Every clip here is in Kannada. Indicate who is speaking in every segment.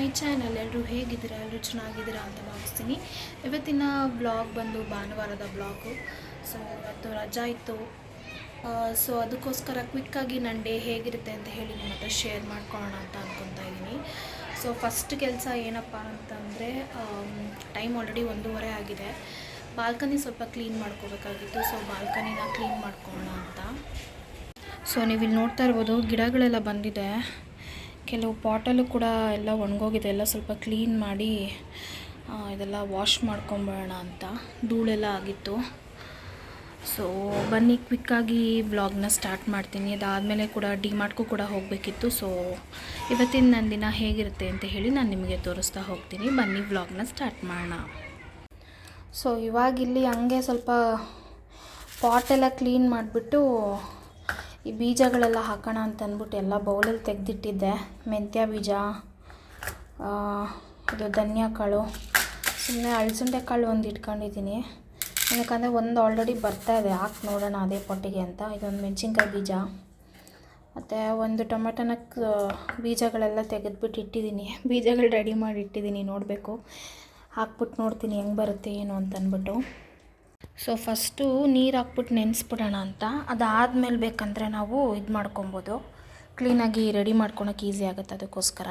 Speaker 1: ಮೈ ಚಾನಲ್ ಎಲ್ಲರೂ ಹೇಗಿದ್ದೀರಾ? ಎಲ್ಲರೂ ಚೆನ್ನಾಗಿದ್ದೀರಾ ಅಂತ ಭಾವಿಸ್ತೀನಿ. ಇವತ್ತಿನ ಬ್ಲಾಗ್ ಬಂದು ಭಾನುವಾರದ ಬ್ಲಾಗು ಸೊ ಇವತ್ತು ರಜಾ ಇತ್ತು. ಸೊ ಅದಕ್ಕೋಸ್ಕರ ಕ್ವಿಕ್ಕಾಗಿ ನನ್ನ ಡೇ ಹೇಗಿರುತ್ತೆ ಅಂತ ಹೇಳಿ ನಿಮ್ಮ ಹತ್ರ ಶೇರ್ ಮಾಡ್ಕೊಳ್ಳೋಣ ಅಂತ ಅಂದ್ಕೊತಾ ಇದ್ದೀನಿ. ಸೊ ಫಸ್ಟ್ ಕೆಲಸ ಏನಪ್ಪ ಅಂತಂದರೆ ಟೈಮ್ ಆಲ್ರೆಡಿ ಒಂದೂವರೆ ಆಗಿದೆ. ಬಾಲ್ಕನಿ ಸ್ವಲ್ಪ ಕ್ಲೀನ್ ಮಾಡ್ಕೋಬೇಕಾಗಿತ್ತು. ಸೊ ಬಾಲ್ಕನಿನ ಕ್ಲೀನ್ ಮಾಡ್ಕೊಳ್ಳೋಣ ಅಂತ. ಸೊ ನೀವು ನೋಡ್ತಾ ಇರ್ಬೋದು, ಗಿಡಗಳೆಲ್ಲ ಬಂದಿದೆ. ಕೆಲವು ಪಾಟಲ್ಲೂ ಕೂಡ ಎಲ್ಲ ಒಣಗೋಗಿದೆ, ಎಲ್ಲ ಸ್ವಲ್ಪ ಕ್ಲೀನ್ ಮಾಡಿ ಇದೆಲ್ಲ ವಾಶ್ ಮಾಡ್ಕೊಂಬೋಣ ಅಂತ. ಧೂಳೆಲ್ಲ ಆಗಿತ್ತು. ಸೊ ಬನ್ನಿ ಕ್ವಿಕ್ಕಾಗಿ ಬ್ಲಾಗ್ನ ಸ್ಟಾರ್ಟ್ ಮಾಡ್ತೀನಿ. ಅದಾದಮೇಲೆ ಕೂಡ ಡಿಮಾರ್ಟ್ಗೂ ಕೂಡ ಹೋಗಬೇಕಿತ್ತು. ಸೊ ಇವತ್ತಿನ ನನ್ನ ದಿನ ಹೇಗಿರುತ್ತೆ ಅಂತ ಹೇಳಿ ನಾನು ನಿಮಗೆ ತೋರಿಸ್ತಾ ಹೋಗ್ತೀನಿ. ಬನ್ನಿ ಬ್ಲಾಗ್ನ ಸ್ಟಾರ್ಟ್ ಮಾಡೋಣ. ಸೊ ಇವಾಗಿಲ್ಲಿ ಹಂಗೆ ಸ್ವಲ್ಪ ಪಾಟೆಲ್ಲ ಕ್ಲೀನ್ ಮಾಡಿಬಿಟ್ಟು ಈ ಬೀಜಗಳೆಲ್ಲ ಹಾಕೋಣ ಅಂತ ಅಂದ್ಬಿಟ್ಟು ಎಲ್ಲ ಬೌಲಲ್ಲಿ ತೆಗೆದಿಟ್ಟಿದ್ದೆ. ಮೆಂತ್ಯ ಬೀಜ ಇದು ಧನಿಯಾ ಕಾಳು. ಸುಮ್ಮನೆ ಅಳಸಂಡೆ ಕಾಳು ಒಂದು ಇಟ್ಕೊಂಡಿದ್ದೀನಿ. ಯಾಕಂದರೆ ಒಂದು ಆಲ್ರೆಡಿ ಬರ್ತಾ ಇದೆ. ಹಾಕಿ ನೋಡೋಣ ಅದೇ ಪೊಟ್ಟಿಗೆ ಅಂತ. ಇದೊಂದು ಮೆಣಸಿನ್ಕಾಯಿ ಬೀಜ. ಮತ್ತು ಒಂದು ಟೊಮೆಟೊನ ಬೀಜಗಳೆಲ್ಲ ತೆಗೆದ್ಬಿಟ್ಟು ಇಟ್ಟಿದ್ದೀನಿ. ಬೀಜಗಳು ರೆಡಿ ಮಾಡಿ ಇಟ್ಟಿದ್ದೀನಿ ನೋಡಬೇಕು. ಹಾಕ್ಬಿಟ್ಟು ನೋಡ್ತೀನಿ ಹೆಂಗೆ ಬರುತ್ತೆ ಏನು ಅಂತ ಅಂದ್ಬಿಟ್ಟು ಸೊ ಫಸ್ಟು ನೀರು ಹಾಕ್ಬಿಟ್ಟು ನೆನೆಸ್ಬಿಡೋಣ ಅಂತ. ಅದಾದಮೇಲೆ ಬೇಕಂದರೆ ನಾವು ಇದು ಮಾಡ್ಕೊಬೋದು ಕ್ಲೀನಾಗಿ ರೆಡಿ ಮಾಡ್ಕೊಳಕ್ಕೆ ಈಸಿ ಆಗುತ್ತೆ ಅದಕ್ಕೋಸ್ಕರ.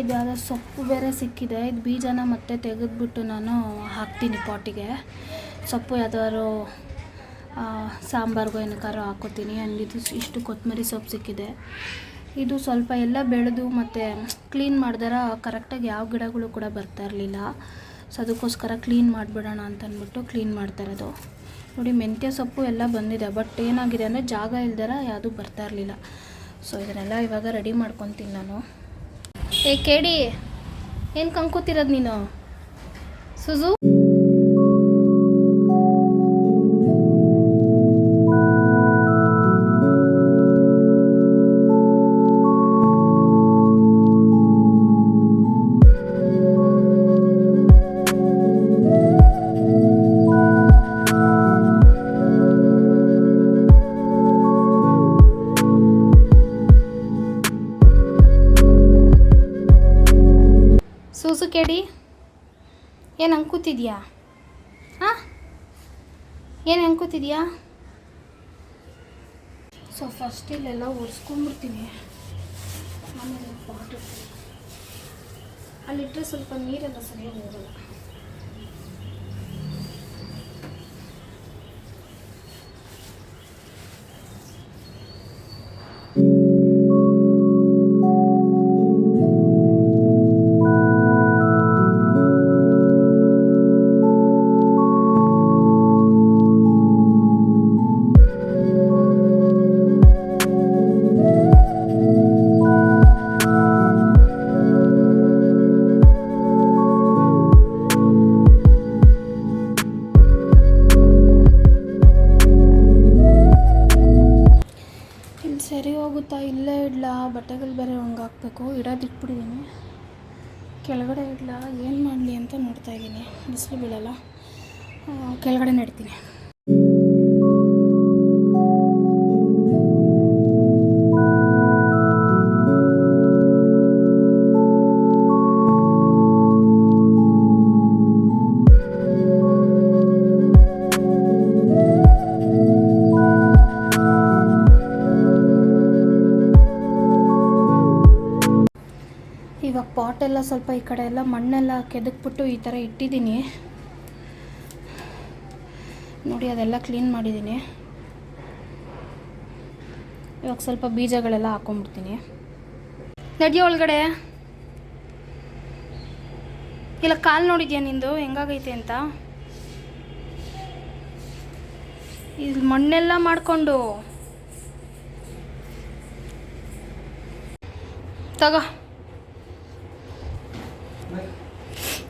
Speaker 1: ಇದಾದ ಸೊಪ್ಪು ಬೇರೆ ಸಿಕ್ಕಿದೆ. ಇದು ಬೀಜನ ಮತ್ತೆ ತೆಗೆದ್ಬಿಟ್ಟು ನಾನು ಹಾಕ್ತೀನಿ ಪಾಟಿಗೆ. ಸೊಪ್ಪು ಯಾವ್ದಾದ್ರು ಸಾಂಬಾರ್ಗೋ ಏನಕ್ಕಾರು ಹಾಕೋತೀನಿ ಆ್ಯಂಡ್ ಇದು ಇಷ್ಟು ಕೊತ್ತಂಬರಿ ಸೊಪ್ಪು ಸಿಕ್ಕಿದೆ. ಇದು ಸ್ವಲ್ಪ ಎಲ್ಲ ಬೆಳೆದು ಮತ್ತು ಕ್ಲೀನ್ ಮಾಡಿದಾರ, ಕರೆಕ್ಟಾಗಿ ಯಾವ ಗಿಡಗಳು ಕೂಡ ಬರ್ತಾ ಇರಲಿಲ್ಲ. ಸೊ, ಅದಕ್ಕೋಸ್ಕರ ಕ್ಲೀನ್ ಮಾಡಿಬಿಡೋಣ ಅಂತಂದ್ಬಿಟ್ಟು ಕ್ಲೀನ್ ಮಾಡ್ತಾ ಇರೋದು. ನೋಡಿ, ಮೆಂತ್ಯ ಸೊಪ್ಪು ಎಲ್ಲ ಬಂದಿದೆ. ಬಟ್ ಏನಾಗಿದೆ ಅಂದರೆ ಜಾಗ ಇಲ್ದಾರ ಯಾವುದೂ ಬರ್ತಾ ಇರಲಿಲ್ಲ. ಸೊ, ಇದನ್ನೆಲ್ಲ ಇವಾಗ ರೆಡಿ ಮಾಡ್ಕೊತೀನಿ ನಾನು. ಏ ಕೇಳಿ ಏನು ಕಂಕೋತಿರೋದು ನೀನು? ಸುಜು? ಏನು ಅಂಕುತಿದ್ಯಾ ಸೊ ಫಸ್ಟ್ ಇಲ್ಲೆಲ್ಲ ಒರೆಸ್ಕೊಂಡ್ಬಿಡ್ತೀನಿ ಆಮೇಲೆ ಪಾಟು. ಅಲ್ಲಿಟ್ಟರೆ ಸ್ವಲ್ಪ ನೀರೆಲ್ಲ ಸರಿಯಾಗಿ ಹೋಗಲ್ಲ. ಒಣಗಾಕ್ಬೇಕು ಇಡೋದಿಟ್ಬಿಟ್ಟಿದ್ದೀನಿ ಕೆಳಗಡೆ ಇಡಲ ಏನು ಮಾಡಲಿ ಅಂತ ನೋಡ್ತಾ ಇದ್ದೀನಿ ಬಿಸಿಲು ಬೀಳಲ್ಲ. ಕೆಳಗಡೆ ಕೆಳಗಡೆ ನೆಡ್ತೀನಿ ಪಾಟ್ ಎಲ್ಲ ಸ್ವಲ್ಪ ಈ ಕಡೆ ಎಲ್ಲ ಮಣ್ಣೆಲ್ಲ ಕೆದಕ್ಬಿಟ್ಟು ಈ ಥರ ಇಟ್ಟಿದ್ದೀನಿ. ನೋಡಿ, ಅದೆಲ್ಲ ಕ್ಲೀನ್ ಮಾಡಿದ್ದೀನಿ. ಇವಾಗ ಸ್ವಲ್ಪ ಬೀಜಗಳೆಲ್ಲ ಹಾಕೊಂಡ್ಬಿಡ್ತೀನಿ. ನಡಿಯೋ ಒಳಗಡೆ? ಇಲ್ಲ, ಕಾಲು ನೋಡಿದ್ಯಾ ನಿಂದು? ಹೆಂಗಾಗೈತೆ ಅಂತ? ಇಲ್ಲಿ ಮಣ್ಣೆಲ್ಲ ಮಾಡಿಕೊಂಡು. ತಗೋ.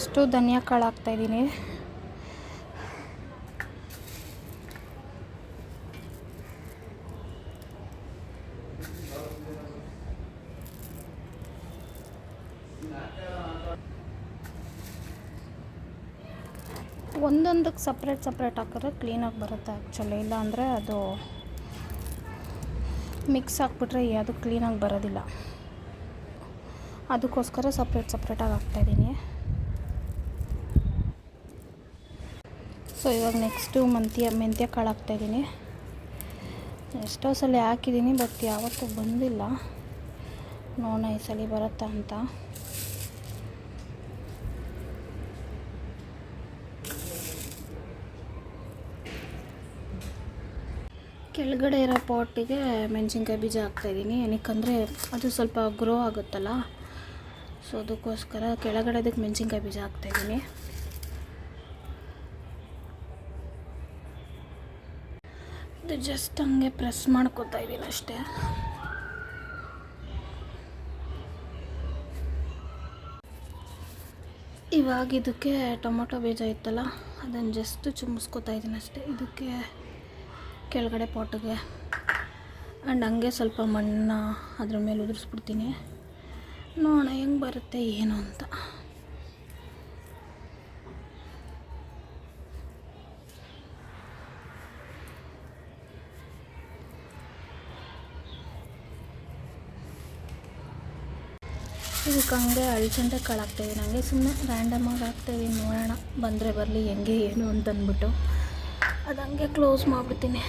Speaker 1: ಫಸ್ಟು ಧನಿಯಾ ಕಾಳು ಹಾಕ್ತಾಯಿದ್ದೀನಿ ಒಂದೊಂದಕ್ಕೆ ಸಪ್ರೇಟ್ ಸಪ್ರೇಟ್ ಹಾಕಿದ್ರೆ ಕ್ಲೀನಾಗಿ ಬರುತ್ತೆ ಆ್ಯಕ್ಚುಲಿ ಇಲ್ಲ ಅಂದರೆ ಅದು ಮಿಕ್ಸ್ ಹಾಕ್ಬಿಟ್ರೆ ಅದು ಕ್ಲೀನಾಗಿ ಬರೋದಿಲ್ಲ. ಅದಕ್ಕೋಸ್ಕರ ಸಪ್ರೇಟ್ ಸಪ್ರೇಟಾಗಿ ಹಾಕ್ತಾಯಿದ್ದೀನಿ ಸೊ ಇವಾಗ ನೆಕ್ಸ್ಟು ಮೆಂತ್ಯ ಮೆಂತ್ಯ ಕಾಳು ಹಾಕ್ತಾಯಿದ್ದೀನಿ ಎಷ್ಟೋ ಸಲ ಹಾಕಿದ್ದೀನಿ ಬಟ್ ಯಾವತ್ತೂ ಬಂದಿಲ್ಲ. ನೋಡೋಣ ಈ ಸಲ ಬರುತ್ತಾ ಅಂತ. ಕೆಳಗಡೆ ಇರೋ ಪಾಟಿಗೆ ಮೆಣಸಿನ್ಕಾಯಿ ಬೀಜ ಹಾಕ್ತಾಯಿದ್ದೀನಿ ಏನಕ್ಕಂದರೆ ಅದು ಸ್ವಲ್ಪ ಗ್ರೋ ಆಗುತ್ತಲ್ಲ. ಸೊ ಅದಕ್ಕೋಸ್ಕರ ಕೆಳಗಡೆ ಅದಕ್ಕೆ ಮೆಣಸಿನ್ಕಾಯಿ ಬೀಜ ಹಾಕ್ತಾಯಿದ್ದೀನಿ ಜಸ್ಟ್ ಹಂಗೆ ಪ್ರೆಸ್ ಮಾಡ್ಕೋತಾ ಇದ್ದೀನಿ ಅಷ್ಟೇ. ಇವಾಗ ಇದಕ್ಕೆ ಟೊಮೊಟೊ ಬೀಜ ಇತ್ತಲ್ಲ, ಅದನ್ನು ಜಸ್ಟ್ ಚುಮ್ಮಿಸ್ಕೊತಾ ಇದ್ದೀನಿ ಅಷ್ಟೇ. ಇದಕ್ಕೆ ಕೆಳಗಡೆ ಪಾಟಿಗೆ ಆ್ಯಂಡ್ ಹಂಗೆ ಸ್ವಲ್ಪ ಮಣ್ಣು ಅದ್ರ ಮೇಲೆ ಉದುರಿಸ್ಬಿಡ್ತೀನಿ. ನೋಡೋಣ ಹೆಂಗೆ ಬರುತ್ತೆ, ಏನು ಅಂತ ಇದಕ್ಕೆ ಹಂಗೆ ಅಳಸಂದೆ ಕಾಳು ಹಂಗೆ ಸುಮ್ಮನೆ ರ್ಯಾಂಡಮಾಗಿ ಹಾಕ್ತಾಯಿದ್ದೀನಿ ನೋಡೋಣ ಬಂದರೆ ಬರಲಿ, ಹೆಂಗೆ, ಏನು ಅಂತಂದ್ಬಿಟ್ಟು. ಅದು ಹಂಗೆ ಕ್ಲೋಸ್ ಮಾಡಿಬಿಡ್ತೀನಿ.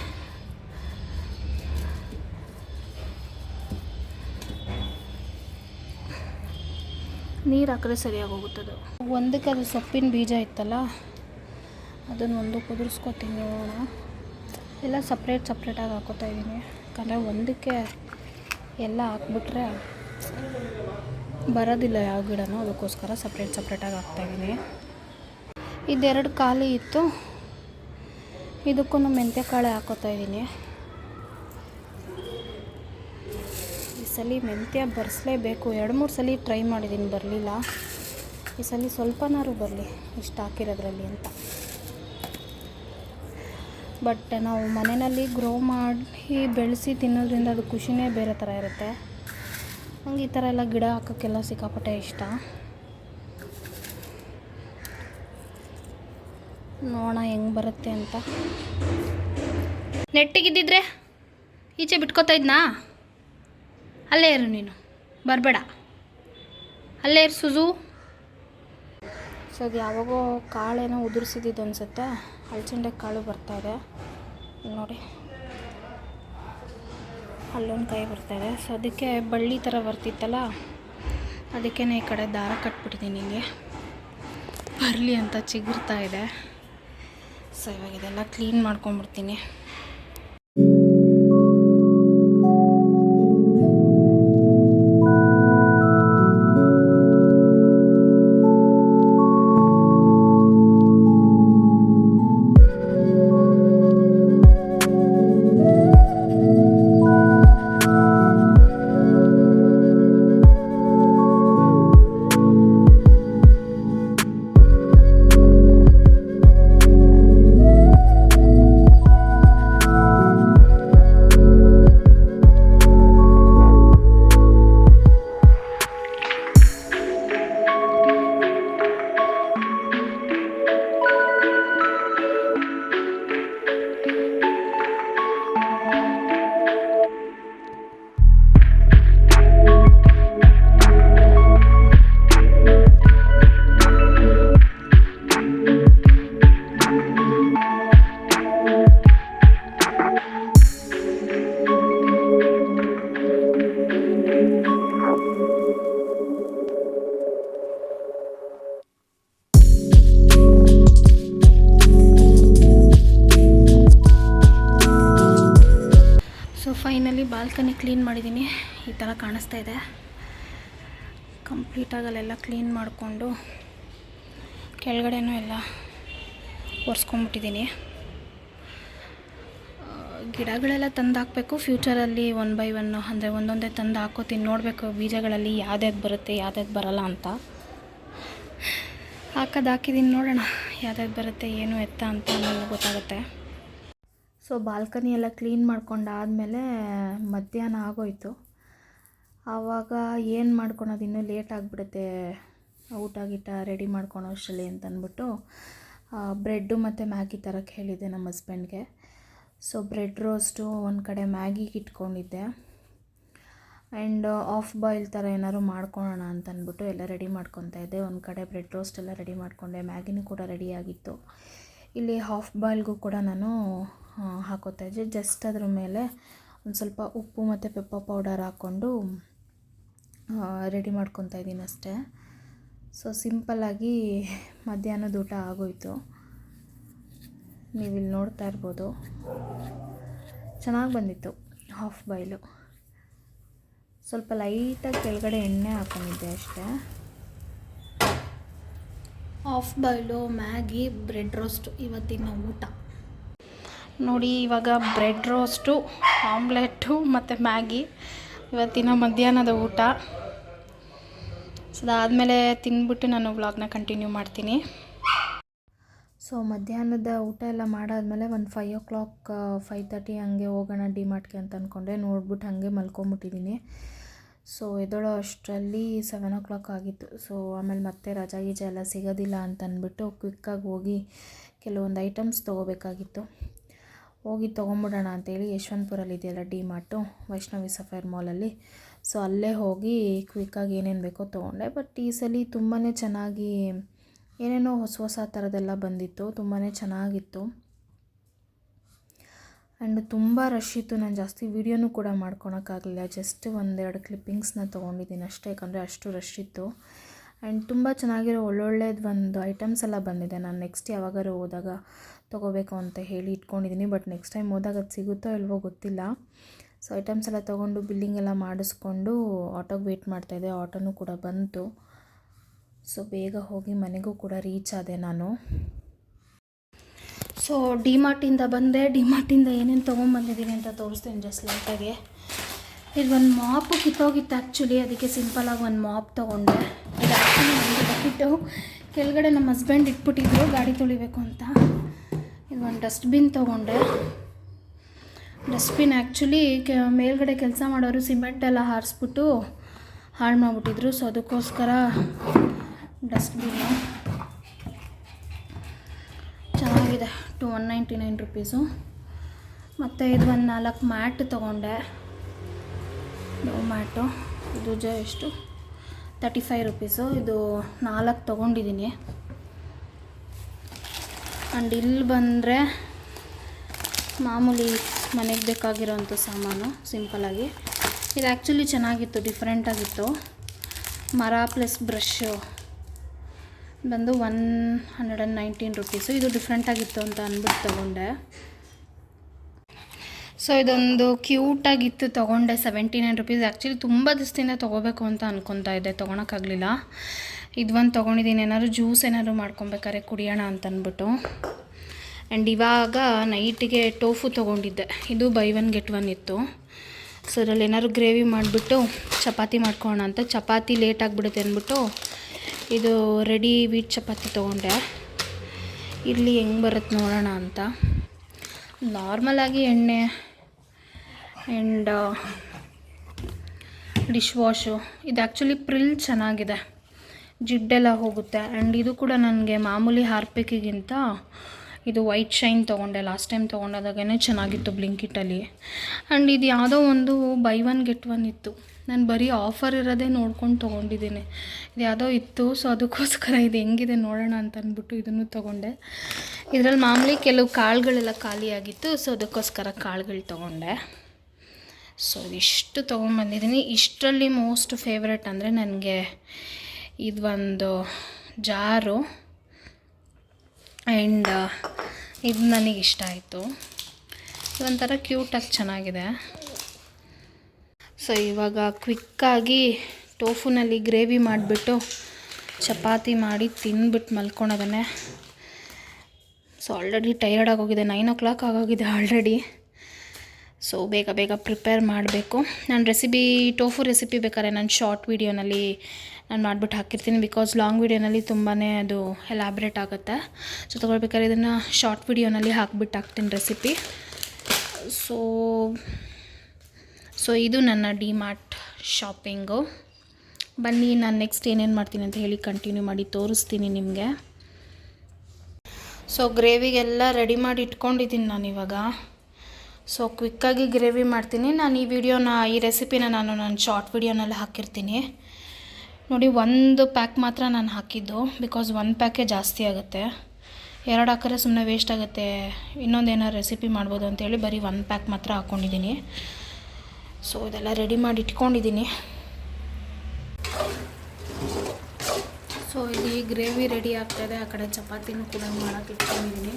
Speaker 1: ನೀರು ಹಾಕಿದ್ರೆ ಸರಿಯಾಗಿ ಹೋಗುತ್ತದು. ಒಂದಕ್ಕೆ ಅದು ಸೊಪ್ಪಿನ ಬೀಜ ಇತ್ತಲ್ಲ, ಅದನ್ನು ಒಂದು ಕುದುರಿಸ್ಕೊತೀನಿ ನೋಡೋಣ. ಎಲ್ಲ ಸಪ್ರೇಟ್ ಸಪ್ರೇಟಾಗಿ ಹಾಕೋತಾ ಇದ್ದೀನಿ ಯಾಕಂದರೆ ಒಂದಕ್ಕೆ ಎಲ್ಲ ಹಾಕ್ಬಿಟ್ರೆ ಬರೋದಿಲ್ಲ ಯಾವ ಗಿಡನೂ, ಅದಕ್ಕೋಸ್ಕರ ಸಪ್ರೇಟ್ ಸಪ್ರೇಟಾಗಿ ಹಾಕ್ತಾಯಿದ್ದೀನಿ ಇದೆರಡು ಖಾಲಿ ಇತ್ತು. ಇದಕ್ಕೂ ಮೆಂತ್ಯ ಕಾಳೆ ಹಾಕೋತಾ ಇದ್ದೀನಿ. ಈ ಸಲ ಮೆಂತ್ಯ ಬರೆಸಲೇಬೇಕು. ಎರಡು, ಮೂರು ಸಲ ಟ್ರೈ ಮಾಡಿದ್ದೀನಿ, ಬರಲಿಲ್ಲ. ಈ ಸಲ ಸ್ವಲ್ಪನಾರು ಬರಲಿ, ಇಷ್ಟು ಹಾಕಿರೋದ್ರಲ್ಲಿ ಅಂತ. ಬಟ್ ನಾವು ಮನೆಯಲ್ಲಿ ಗ್ರೋ ಮಾಡಿ ಬೆಳೆಸಿ ತಿನ್ನೋದ್ರಿಂದ ಅದು ಖುಷಿನೇ ಬೇರೆ ಥರ ಇರುತ್ತೆ. ನಂಗೆ ಈ ಥರ ಎಲ್ಲ ಗಿಡ ಹಾಕೋಕ್ಕೆಲ್ಲ ಸಿಕ್ಕಾಪಟ್ಟೆ ಇಷ್ಟ. ನೋಡೋಣ ಹೆಂಗೆ ಬರುತ್ತೆ ಅಂತ. ನೆಟ್ಟಿಗಿದ್ದಿದ್ರೆ ಈಚೆ ಬಿಟ್ಕೋತಾ ಇದ್ನಾ? ಅಲ್ಲೇ ಇರು ನೀನು. ಬರಬೇಡ. ಅಲ್ಲೇ ಇರು ಸುಜು. ಸೊ ಅದು ಯಾವಾಗೋ ಕಾಳೇನೋ ಉದುರಿಸಿದ್ದು ಅನಿಸುತ್ತೆ. ಹಲಸಂಡೆ ಕಾಳು ಬರ್ತಾ ಇದೆ. ನೋಡಿ. ಅಲ್ಲೊಂದು ಕಾಯಿ ಬರ್ತಾ ಇದೆ ಸೊ ಅದಕ್ಕೆ ಬಳ್ಳಿ ಥರ ಬರ್ತಿತ್ತಲ್ಲ ಅದಕ್ಕೆ ಈ ಕಡೆ ದಾರ ಕಟ್ಬಿಟ್ಟಿದ್ದೀನಿ ಹಿಂಗೆ ಬರಲಿ ಅಂತ ಚಿಗುರ್ತಾ ಇದೆ. ಸೊ ಇವಾಗ ಇದೆಲ್ಲ ಕ್ಲೀನ್ ಮಾಡ್ಕೊಂಬಿಡ್ತೀನಿ ಬಾಲ್ಕನಿ ಕ್ಲೀನ್ ಮಾಡಿದ್ದೀನಿ. ಈ ಥರ ಕಾಣಿಸ್ತಾ ಇದೆ. ಕಂಪ್ಲೀಟಾಗಿ ಅಲ್ಲೆಲ್ಲ ಕ್ಲೀನ್ ಮಾಡಿಕೊಂಡು ಕೆಳಗಡೆನೂ ಎಲ್ಲ ಒರೆಸ್ಕೊಂಬಿಟ್ಟಿದ್ದೀನಿ ಗಿಡಗಳೆಲ್ಲ ತಂದು ಹಾಕಬೇಕು ಫ್ಯೂಚರಲ್ಲಿ ಒನ್ ಬೈ ಒನ್ ಅಂದರೆ ಒಂದೊಂದೇ ತಂದು ಹಾಕೋತೀನಿ. ನೋಡಬೇಕು ಬೀಜಗಳಲ್ಲಿ ಯಾವ್ದ್ಯಾವ್ದು ಬರುತ್ತೆ, ಯಾವ್ದ್ಯಾವ್ದು ಬರಲ್ಲ ಅಂತ. ಹಾಕೋದು ಹಾಕಿದ್ದೀನಿ ನೋಡೋಣ. ಯಾವ್ದ್ಯಾವ್ದು ಬರುತ್ತೆ, ಏನು ಎತ್ತ ಅಂತ ನನಗೆ ಗೊತ್ತಾಗುತ್ತೆ. ಸೊ ಬಾಲ್ಕನಿ ಎಲ್ಲ ಕ್ಲೀನ್ ಮಾಡ್ಕೊಂಡಾದಮೇಲೆ ಮಧ್ಯಾಹ್ನ ಆಗೋಯ್ತು. ಆವಾಗ ಏನು ಮಾಡ್ಕೊಳೋದು ಇನ್ನೂ ಲೇಟ್ ಆಗಿಬಿಡುತ್ತೆ, ಊಟ ಗೀಟ ರೆಡಿ ಮಾಡ್ಕೊಳೋ ಅಷ್ಟರಲ್ಲಿ ಅಂತಂದ್ಬಿಟ್ಟು ಬ್ರೆಡ್ಡು ಮತ್ತು ಮ್ಯಾಗಿ ತರಕ್ಕೆ ಹೇಳಿದ್ದೆ ನಮ್ಮ ಹಸ್ಬೆಂಡ್ಗೆ ಸೊ ಬ್ರೆಡ್ ರೋಸ್ಟು ಒಂದು ಕಡೆ ಮ್ಯಾಗಿಗೆ ಇಟ್ಕೊಂಡಿದ್ದೆ. ಆ್ಯಂಡ್ ಆಫ್ ಬಾಯ್ಲ್ ಥರ ಏನಾದ್ರು ಮಾಡ್ಕೊಳೋಣ ಅಂತಂದ್ಬಿಟ್ಟು ಎಲ್ಲ ರೆಡಿ ಮಾಡ್ಕೊತಾ ಇದ್ದೆ. ಒಂದು ಕಡೆ ಬ್ರೆಡ್ ರೋಸ್ಟ್ ಎಲ್ಲ ರೆಡಿ ಮಾಡಿಕೊಂಡೆ. ಮ್ಯಾಗಿನೂ ಕೂಡ ರೆಡಿಯಾಗಿತ್ತು ಇಲ್ಲಿ ಹಾಫ್ ಬಾಯ್ಲ್ಗೂ ಕೂಡ ನಾನು ಹಾಕೋತಾ ಇದ್ದೆ. ಜಸ್ಟ್ ಅದ್ರ ಮೇಲೆ ಒಂದು ಸ್ವಲ್ಪ ಉಪ್ಪು ಮತ್ತು ಪೆಪ್ಪರ್ ಪೌಡರ್ ಹಾಕ್ಕೊಂಡು ರೆಡಿ ಮಾಡ್ಕೊತಾ ಇದ್ದೀನಿ ಅಷ್ಟೇ. ಸೊ ಸಿಂಪಲ್ಲಾಗಿ ಮಧ್ಯಾಹ್ನದ ಊಟ ಆಗೋಯ್ತು. ನೀವಿಲ್ಲಿ ನೋಡ್ತಾ ಇರ್ಬೋದು. ಚೆನ್ನಾಗಿ ಬಂದಿತ್ತು ಹಾಫ್ ಬಾಯ್ಲು ಸ್ವಲ್ಪ ಲೈಟಾಗಿ ಕೆಳಗಡೆ ಎಣ್ಣೆ ಹಾಕೊಂಡಿದ್ದೆ ಅಷ್ಟೇ. Half boil Maggi bread roast ಇವತ್ತಿನ ಊಟ. ನೋಡಿ ಇವಾಗ ಬ್ರೆಡ್ ರೋಸ್ಟು ಆಮ್ಲೆಟ್ಟು ಮತ್ತು ಮ್ಯಾಗಿ ಇವತ್ತಿನ ಮಧ್ಯಾಹ್ನದ ಊಟ. ಸೊ ಅದಾದಮೇಲೆ ತಿಂದ್ಬಿಟ್ಟು ನಾನು ವ್ಲಾಗ್ನ ಕಂಟಿನ್ಯೂ ಮಾಡ್ತೀನಿ. ಸೊ ಮಧ್ಯಾಹ್ನದ ಊಟ ಎಲ್ಲ ಮಾಡಾದಮೇಲೆ ಒಂದು five o'clock five thirty ಹಂಗೆ ಹೋಗೋಣ ಡಿಮಾರ್ಟ್ಗೆ ಅಂತ ಅಂದ್ಕೊಂಡೆ ನೋಡ್ಬಿಟ್ಟು ಹಾಗೆ ಮಲ್ಕೊಂಬಿಟ್ಟಿದ್ದೀನಿ ಸೊ ಎದ್ದೊಳೋ ಅಷ್ಟರಲ್ಲಿ ಸೆವೆನ್ ಓ ಕ್ಲಾಕ್ ಆಗಿತ್ತು. ಸೊ ಆಮೇಲೆ ಮತ್ತೆ ರಜಾ ಗೀಜಾ ಎಲ್ಲ ಸಿಗೋದಿಲ್ಲ ಅಂತ ಅಂದ್ಬಿಟ್ಟು ಕ್ವಿಕ್ಕಾಗಿ ಹೋಗಿ ಕೆಲವೊಂದು ಐಟಮ್ಸ್ ತೊಗೋಬೇಕಾಗಿತ್ತು. ಹೋಗಿ ತೊಗೊಂಬಿಡೋಣ ಅಂತೇಳಿ ಯಶವಂತಪುರಲ್ಲಿ ಇದೆಯಲ್ಲ ಡಿ ಮಾರ್ಟು ವೈಷ್ಣವಿ ಸಫೈರ್ ಮಾಲಲ್ಲಿ ಸೊ ಅಲ್ಲೇ ಹೋಗಿ ಕ್ವಿಕ್ಕಾಗಿ ಏನೇನು ಬೇಕೋ ತೊಗೊಂಡೆ. ಬಟ್ ಈ ಸಲ ತುಂಬಾ ಚೆನ್ನಾಗಿ ಏನೇನೋ ಹೊಸ ಹೊಸ ಥರದ್ದೆಲ್ಲ ಬಂದಿತ್ತು. ತುಂಬಾ ಚೆನ್ನಾಗಿತ್ತು. ಆ್ಯಂಡ್ ತುಂಬ ರಶ್ ಇತ್ತು. ನಾನು ಜಾಸ್ತಿ ವೀಡಿಯೋನೂ ಕೂಡ ಮಾಡ್ಕೊಳಕ್ಕಾಗಲಿಲ್ಲ. ಜಸ್ಟ್ ಒಂದೆರಡು ಕ್ಲಿಪ್ಪಿಂಗ್ಸ್ನ ತೊಗೊಂಡಿದ್ದೀನಿ ಅಷ್ಟೇ. ಯಾಕಂದರೆ ಅಷ್ಟು ರಶ್ ಇತ್ತು. ಆ್ಯಂಡ್ ತುಂಬ ಚೆನ್ನಾಗಿರೋ ಒಳ್ಳೊಳ್ಳೇದು ಒಂದು ಐಟಮ್ಸ್ ಎಲ್ಲ ಬಂದಿದೆ. ನಾನು ನೆಕ್ಸ್ಟ್ ಯಾವಾಗಾರು ಹೋದಾಗ ತೊಗೋಬೇಕು ಅಂತ ಹೇಳಿ ಇಟ್ಕೊಂಡಿದ್ದೀನಿ ಬಟ್ ನೆಕ್ಸ್ಟ್ ಟೈಮ್ ಹೋದಾಗ ಅದು ಸಿಗುತ್ತೋ ಇಲ್ವೋ ಗೊತ್ತಿಲ್ಲ. ಸೊ ಐಟಮ್ಸ್ ಎಲ್ಲ ತೊಗೊಂಡು ಬಿಲ್ಲಿಂಗ್ ಎಲ್ಲ ಮಾಡಿಸ್ಕೊಂಡು ಆಟೋಗೆ ವೆಯ್ಟ್ ಮಾಡ್ತಾಯಿದ್ದೆ ಆಟೋನೂ ಕೂಡ ಬಂತು. ಸೊ ಬೇಗ ಹೋಗಿ ಮನೆಗೂ ಕೂಡ ರೀಚ್ ಆದೆ ನಾನು. ಸೊ ಡಿಮಾರ್ಟಿಂದ ಬಂದೆ. ಡಿಮಾರ್ಟಿಂದ ಏನೇನು ತೊಗೊಂಬಂದಿದ್ದೀನಿ ಅಂತ ತೋರಿಸ್ತೀನಿ ಜಸ್ಟ್ ಲೈಟಾಗೆ ಇದು ಒಂದು ಮಾಪು ಕಿತ್ತೋಗಿತ್ತು ಆ್ಯಕ್ಚುಲಿ ಅದಕ್ಕೆ ಸಿಂಪಲಾಗಿ ಒಂದು ಮಾಪ್ ತೊಗೊಂಡೆ. ಇದು ಆ್ಯಕ್ಚುಲಿ ನಮಗೆ ಬಕೆಟು ಕೆಳಗಡೆ ನಮ್ಮ ಹಸ್ಬೆಂಡ್ ಇಟ್ಬಿಟ್ಟಿದ್ರು. ಗಾಡಿ ತೊಳಿಬೇಕು ಅಂತ. ಇದು ಒಂದು ಡಸ್ಟ್ಬಿನ್ ತೊಗೊಂಡೆ. ಡಸ್ಟ್ಬಿನ್ ಆ್ಯಕ್ಚುಲಿ ಮೇಲ್ಗಡೆ ಕೆಲಸ ಮಾಡೋರು ಸಿಮೆಂಟ್ ಎಲ್ಲ ಹಾರಿಸ್ಬಿಟ್ಟು ಹಾಳು ಮಾಡಿಬಿಟ್ಟಿದ್ರು. ಸೊ ಅದಕ್ಕೋಸ್ಕರ ಡಸ್ಟ್ಬಿನ್ನು ಚೆನ್ನಾಗಿದೆ two one ninety nine rupees ಮತ್ತು ಇದು ಒಂದು ನಾಲ್ಕು ಮ್ಯಾಟ್ ತೊಗೊಂಡೆ. ಮ್ಯಾಟು ಇದು ಜ ಎಷ್ಟು? ತರ್ಟಿ ಫೈವ್ ರುಪೀಸು ಇದು ನಾಲ್ಕು ತೊಗೊಂಡಿದ್ದೀನಿ ಆ್ಯಂಡ್ ಇಲ್ಲಿ ಬಂದರೆ ಮಾಮೂಲಿ ಮನೆಗೆ ಬೇಕಾಗಿರೋವಂಥ ಸಾಮಾನು ಸಿಂಪಲಾಗಿ ಇದು ಆ್ಯಕ್ಚುಲಿ ಚೆನ್ನಾಗಿತ್ತು ಡಿಫ್ರೆಂಟಾಗಿತ್ತು ಮರ ಪ್ಲಸ್ ಬ್ರಷು ಬಂದು one hundred and nineteen rupees. ಇದು ಡಿಫ್ರೆಂಟಾಗಿತ್ತು ಅಂತ ಅಂದ್ಬಿಟ್ಟು ತೊಗೊಂಡೆ. ಸೊ ಇದೊಂದು ಕ್ಯೂಟಾಗಿತ್ತು ತೊಗೊಂಡೆ ಸೆವೆಂಟಿ ನೈನ್ ರುಪೀಸ್. ಆ್ಯಕ್ಚುಲಿ ತುಂಬ ದಿವಸದಿಂದ ತೊಗೋಬೇಕು ಅಂತ ಅನ್ಕೊತಾ ಇದ್ದೆ. ತೊಗೊಳಕ್ಕಾಗಲಿಲ್ಲ. ಇದು ಒಂದು ತೊಗೊಂಡಿದ್ದೀನಿ. ಏನಾದ್ರು ಜ್ಯೂಸ್ ಏನಾದ್ರು ಮಾಡ್ಕೊಬೇಕಾದ್ರೆ ಕುಡಿಯೋಣ ಅಂತ ಅಂದ್ಬಿಟ್ಟು. ಆ್ಯಂಡ್ ಇವಾಗ ನೈಟಿಗೆ ಟೋಫು ತೊಗೊಂಡಿದ್ದೆ. ಇದು ಬೈ ಒನ್ ಗೆಟ್ ಒನ್ ಇತ್ತು. ಸೊ ಅದರಲ್ಲಿ ಏನಾದ್ರು ಗ್ರೇವಿ ಮಾಡಿಬಿಟ್ಟು, ಚಪಾತಿ ಮಾಡ್ಕೊಳ್ಳೋಣ ಅಂತ. ಚಪಾತಿ ಲೇಟ್ ಆಗಿಬಿಡುತ್ತೆ ಅಂದ್ಬಿಟ್ಟು ಇದು ರೆಡಿ ವೀಟ್ ಚಪಾತಿ ತೊಗೊಂಡೆ. ಇಲ್ಲಿ ಹೆಂಗೆ ಬರುತ್ತೆ ನೋಡೋಣ ಅಂತ. ನಾರ್ಮಲಾಗಿ ಎಣ್ಣೆ ಆ್ಯಂಡ್ ಡಿಶ್ ವಾಶು ಇದು ಆ್ಯಕ್ಚುಲಿ ಪ್ರಿಲ್ ಚೆನ್ನಾಗಿದೆ. ಜಿಡ್ಡೆಲ್ಲ ಹೋಗುತ್ತೆ. ಆ್ಯಂಡ್ ಇದು ಕೂಡ ನನಗೆ ಮಾಮೂಲಿ ಹಾರ್ಪಿಕ್ಕಿಗಿಂತ ಇದು ವೈಟ್ ಶೈನ್ ತೊಗೊಂಡೆ. ಲಾಸ್ಟ್ ಟೈಮ್ ತೊಗೊಂಡಾದಾಗೇ ಚೆನ್ನಾಗಿತ್ತು ಬ್ಲಿಂಕಿಟಲ್ಲಿ ಆ್ಯಂಡ್ ಇದು ಯಾವುದೋ ಒಂದು ಬೈ ಒನ್ ಗೆಟ್ ಒನ್ ಇತ್ತು. ನಾನು ಬರೀ ಆಫರ್ ಇರೋದೇ ನೋಡ್ಕೊಂಡು ತೊಗೊಂಡಿದ್ದೀನಿ. ಇದು ಯಾವುದೋ ಇತ್ತು ಸೊ ಅದಕ್ಕೋಸ್ಕರ ಇದು ಹೆಂಗಿದೆ ನೋಡೋಣ ಅಂತ ಅಂದ್ಬಿಟ್ಟು ಇದನ್ನು ತೊಗೊಂಡೆ. ಇದರಲ್ಲಿ ಮಾಮೂಲಿ ಕೆಲವು ಕಾಳುಗಳೆಲ್ಲ ಖಾಲಿಯಾಗಿತ್ತು ಸೊ ಅದಕ್ಕೋಸ್ಕರ ಕಾಳುಗಳು ತೊಗೊಂಡೆ. ಸೊ ಇಷ್ಟು ತೊಗೊಂಬಂದಿದ್ದೀನಿ ಇಷ್ಟರಲ್ಲಿ ಮೋಸ್ಟ್ ಫೇವ್ರೆಟ್ ಅಂದರೆ ನನಗೆ ಇದೊಂದು ಜಾರು ಆ್ಯಂಡ್ ಇದು ನನಗೆ ಇಷ್ಟ ಆಯಿತು. ಇದೊಂಥರ ಕ್ಯೂಟಾಗಿ ಚೆನ್ನಾಗಿದೆ. ಸೊ ಇವಾಗ ಕ್ವಿಕ್ಕಾಗಿ ಟೋಫುನಲ್ಲಿ ಗ್ರೇವಿ ಮಾಡಿಬಿಟ್ಟು ಚಪಾತಿ ಮಾಡಿ ತಿಂದ್ಬಿಟ್ಟು ಮಲ್ಕೊಳೋದನ್ನೇ. ಸೊ ಆಲ್ರೆಡಿ ಟೈರ್ಡ್ ಆಗೋಗಿದೆ. ನೈನ್ ಓ ಕ್ಲಾಕ್ ಆಗೋಗಿದೆ ಆಲ್ರೆಡಿ ಸೊ ಬೇಗ ಬೇಗ ಪ್ರಿಪೇರ್ ಮಾಡಬೇಕು. ನಾನು ರೆಸಿಪಿ ಟೋಫು ರೆಸಿಪಿ ಬೇಕಾದ್ರೆ ನಾನು ಶಾರ್ಟ್ ವೀಡಿಯೋನಲ್ಲಿ ನಾನು ಮಾಡಿಬಿಟ್ಟು ಹಾಕಿರ್ತೀನಿ ಬಿಕಾಸ್ ಲಾಂಗ್ ವೀಡಿಯೋನಲ್ಲಿ ತುಂಬಾ ಅದು ಎಲಾಬ್ರೇಟ್ ಆಗುತ್ತೆ. ಸೊ ತೊಗೊಳ್ಬೇಕಾದ್ರೆ ಇದನ್ನು ಶಾರ್ಟ್ ವೀಡಿಯೋನಲ್ಲಿ ಹಾಕ್ಬಿಟ್ಟು ಹಾಕ್ತೀನಿ ರೆಸಿಪಿ ಸೊ ಸೊ ಇದು ನನ್ನ ಡಿಮಾರ್ಟ್ ಶಾಪಿಂಗು ಬನ್ನಿ, ನಾನು ನೆಕ್ಸ್ಟ್ ಏನೇನು ಮಾಡ್ತೀನಿ ಅಂತ ಹೇಳಿ ಕಂಟಿನ್ಯೂ ಮಾಡಿ ತೋರಿಸ್ತೀನಿ ನಿಮಗೆ. ಸೊ ಗ್ರೇವಿಗೆಲ್ಲ ರೆಡಿ ಮಾಡಿ ಇಟ್ಕೊಂಡಿದ್ದೀನಿ ನಾನು ಇವಾಗ. ಸೊ ಕ್ವಿಕ್ಕಾಗಿ ಗ್ರೇವಿ ಮಾಡ್ತೀನಿ. ನಾನು ಈ ವಿಡಿಯೋನ ಈ ರೆಸಿಪಿನ ನಾನು ನನ್ನ ಶಾರ್ಟ್ ವಿಡಿಯೋನಲ್ಲಿ ಹಾಕಿರ್ತೀನಿ. ನೋಡಿ, ಒಂದು ಪ್ಯಾಕ್ ಮಾತ್ರ ನಾನು ಹಾಕಿದ್ದು. ಬಿಕಾಸ್ ಒಂದು ಪ್ಯಾಕೇ ಜಾಸ್ತಿ ಆಗುತ್ತೆ. ಎರಡು ಹಾಕಿದ್ರೆ ಸುಮ್ಮನೆ ವೇಸ್ಟ್ ಆಗುತ್ತೆ. ಇನ್ನೊಂದು ಏನಾರು ರೆಸಿಪಿ ಮಾಡ್ಬೋದು ಅಂತೇಳಿ ಬರೀ ಒಂದು ಪ್ಯಾಕ್ ಮಾತ್ರ ಹಾಕ್ಕೊಂಡಿದ್ದೀನಿ ಸೊ ಇದೆಲ್ಲ ರೆಡಿ ಮಾಡಿ ಇಟ್ಕೊಂಡಿದ್ದೀನಿ. ಸೊ ಇಲ್ಲಿ ಗ್ರೇವಿ ರೆಡಿ ಆಗ್ತಾಯಿದೆ ಆ ಕಡೆ ಚಪಾತಿನೂ ಕೂಡ ಮಾಡೋಕೆ ಇಟ್ಕೊಂಡಿದ್ದೀನಿ.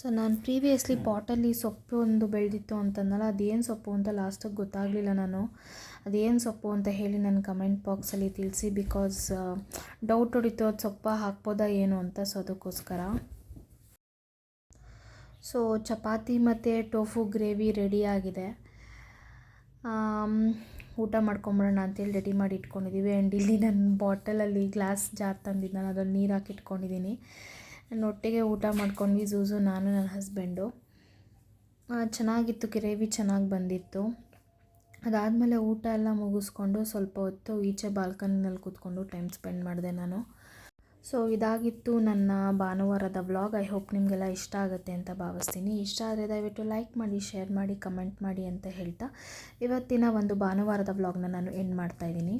Speaker 1: ಸೊ ನಾನು ಪ್ರೀವಿಯಸ್ಲಿ ಪಾಟಲ್ಲಿ ಸೊಪ್ಪು ಒಂದು ಬೆಳೆದಿತ್ತು ಅಂತಂದಲ್ಲ ಅದೇನು ಸೊಪ್ಪು ಅಂತ ಲಾಸ್ಟಿಗೆ ಗೊತ್ತಾಗಲಿಲ್ಲ ನಾನು. ಅದೇನು ಸೊಪ್ಪು ಅಂತ ಹೇಳಿ ನನ್ನ ಕಮೆಂಟ್ ಬಾಕ್ಸಲ್ಲಿ ತಿಳಿಸಿ ಬಿಕಾಸ್ ಡೌಟ್ ಹೊಡಿತು ಅದು ಸೊಪ್ಪ ಹಾಕ್ಬೋದಾ ಏನು ಅಂತ ಸೊ ಅದಕ್ಕೋಸ್ಕರ. ಸೊ ಚಪಾತಿ ಮತ್ತು ಟೋಫು ಗ್ರೇವಿ ರೆಡಿ ಆಗಿದೆ. ಆಮ್, ಊಟ ಮಾಡ್ಕೊಂಬಿಡೋಣ ಅಂತೇಳಿ ರೆಡಿ ಮಾಡಿ ಇಟ್ಕೊಂಡಿದ್ದೀವಿ ಆ್ಯಂಡ್ ಇಲ್ಲಿ ನನ್ನ ಬಾಟಲಲ್ಲಿ ಗ್ಲಾಸ್ ಜಾರ್ ತಂದಿದ್ದು. ನಾನು ಅದ್ರಲ್ಲಿ ನೀರು ಹಾಕಿ ಇಟ್ಕೊಂಡಿದ್ದೀನಿ ನಾನು ಒಟ್ಟಿಗೆ ಊಟ ಮಾಡ್ಕೊಂಡ್ವಿ. ಝೂಝು ನಾನು ನನ್ನ ಹಸ್ಬೆಂಡು ಚೆನ್ನಾಗಿತ್ತು. ಗ್ರೇವಿ ಚೆನ್ನಾಗಿ ಬಂದಿತ್ತು. ಅದಾದಮೇಲೆ ಊಟ ಎಲ್ಲ ಮುಗಿಸ್ಕೊಂಡು ಸ್ವಲ್ಪ ಹೊತ್ತು ಈಚೆ ಬಾಲ್ಕನಿನಲ್ಲಿ ಕೂತ್ಕೊಂಡು ಟೈಮ್ ಸ್ಪೆಂಡ್ ಮಾಡಿದೆ ನಾನು. ಸೊ ಇದಾಗಿತ್ತು ನನ್ನ ಭಾನುವಾರದ ವ್ಲಾಗ್ ಐ ಹೋಪ್ ನಿಮಗೆಲ್ಲ ಇಷ್ಟ ಆಗುತ್ತೆ ಅಂತ ಭಾವಿಸ್ತೀನಿ. ಇಷ್ಟ ಆದರೆ ದಯವಿಟ್ಟು ಲೈಕ್ ಮಾಡಿ ಶೇರ್ ಮಾಡಿ ಕಮೆಂಟ್ ಮಾಡಿ ಅಂತ ಹೇಳ್ತಾ ಇವತ್ತಿನ ಒಂದು ಭಾನುವಾರದ ವ್ಲಾಗ್ನ ನಾನು ಎಂಡ್ ಮಾಡ್ತಾಯಿದ್ದೀನಿ